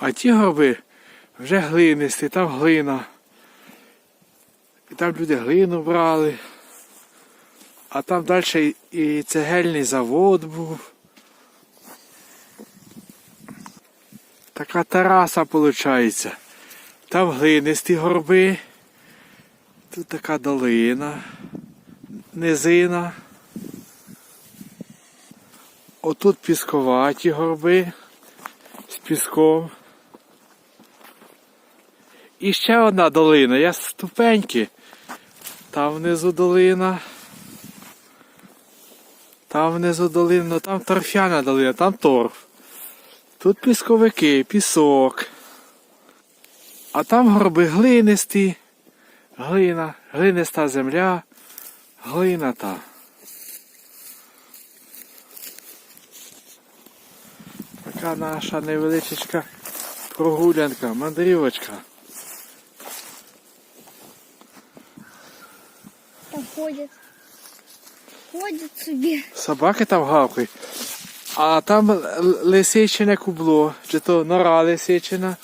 А ті горби вже глинисті, там глина. І там люди глину брали. А там далі і цегельний завод був. Така тераса виходить. Там глинисті горби. Тут така долина, низина. Отут пісковаті горби з піском. І ще одна долина. Я ступеньки. Там внизу долина. Там внизу долина, ну там торфяна долина, там торф. Тут пісковики, пісок. А там горби глинисті. Глина, глиниста земля, глина та. Така наша невеличка прогулянка, мандрівочка. Там ходять. Ходять собі. Собаки там гавкають. А там лисичине кубло, чи то нора лисичина.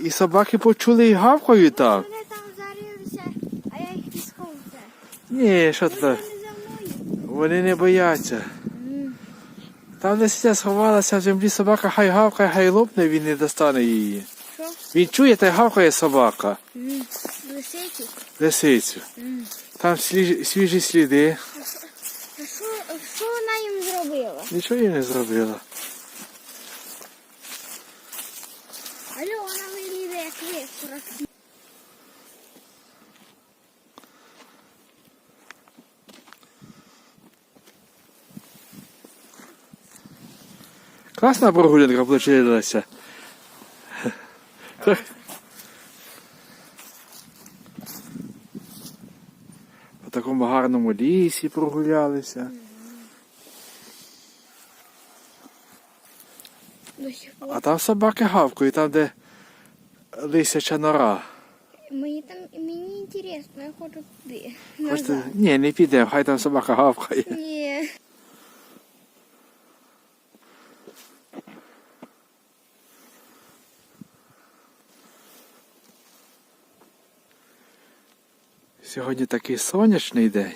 І собаки почули і гавкають там. Вони там зарилися, а я їх піском це. Ні, що ти? Вони не бояться. Там лисиця сховалася в землі собака, хай гавкає, хай лопне, він не достане її. Що? Він чує, та й гавкає собака, М, Лисиці. лисицю. Там свіжі, свіжі сліди. А що, що вона їм зробила? Нічого їй не зробила. Алло, вона вилізе як вихора. Класна прогулянка получилася. такому гарному лісі прогулялися. Сих. А там собаки гавкають, там де лисяча нора. Мені там мені інтересно, я хочу туди. Хочете? Ні, не підемо, хай там собака гавкає. Ні. Сьогодні такий сонячний день.